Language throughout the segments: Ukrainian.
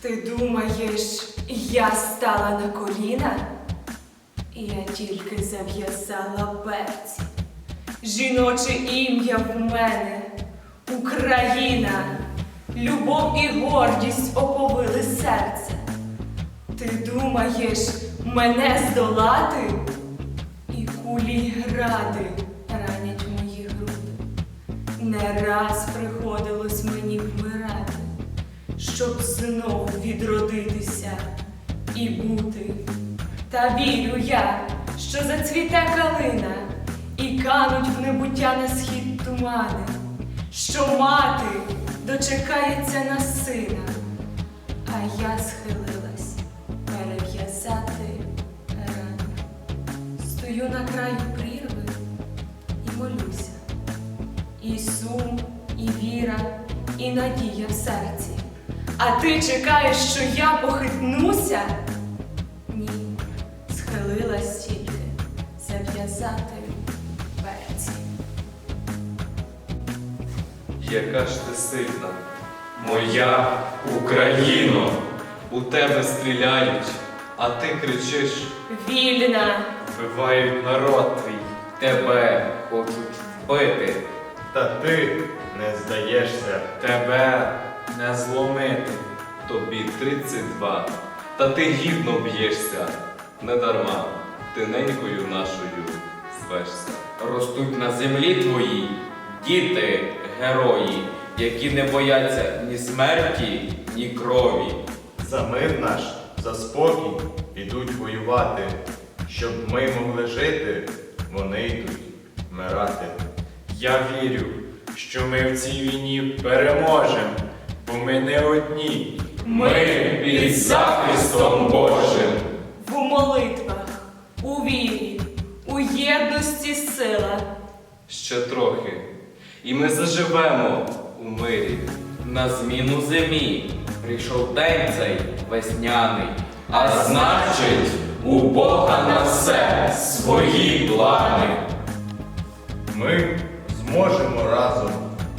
Ти думаєш, я стала на коліна? Я тільки зав'язала берці. Жіноче ім'я в мене Україна. Любов і гордість оповили серце. Ти думаєш мене здолати? І кулі гради ранять мої груди. Не раз приходилось мені вмирати, щоб знов відродитися і бути. Та вірю я, що зацвіте калина і кануть в небуття на схід тумани, що мати дочекається на сина, а я схилилась перев'язати рану. Стою на краю прірви і молюся. І сум, і віра, і надія в серці. А ти чекаєш, що я похитнуся? Ні, схилилась тільки зав'язати берці. Яка ж ти сильна, моя Україно, у тебе стріляють, а ти кричиш, Вільна, вбивають народ твій, тебе хочуть вбити, Та ти не здаєшся. тебе не зломити. Тобі 32, та ти гідно б'єшся, не дарма, ти ненькою нашою звешся. Ростуть на землі твоїй діти, герої, які не бояться ні смерті, ні крові. За мир наш, за спокій ідуть воювати. Щоб ми могли жити, вони йдуть вмирати. Я вірю, що ми в цій війні переможемо, бо ми не одні. Ми під захистом Божим. в молитвах, у вірі, у єдності сила. Ще трохи, і ми заживемо у мирі. На зміну зимі прийшов день цей весняний, а значить, у Бога на все свої плани. Ми зможемо разом,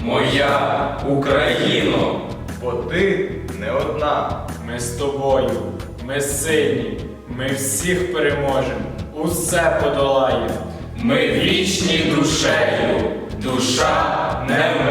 Моя Україно, бо ти не одна. Ми з тобою, ми сильні, ми всіх переможемо, усе подолаємо. ми вічні душею, душа не вмирає.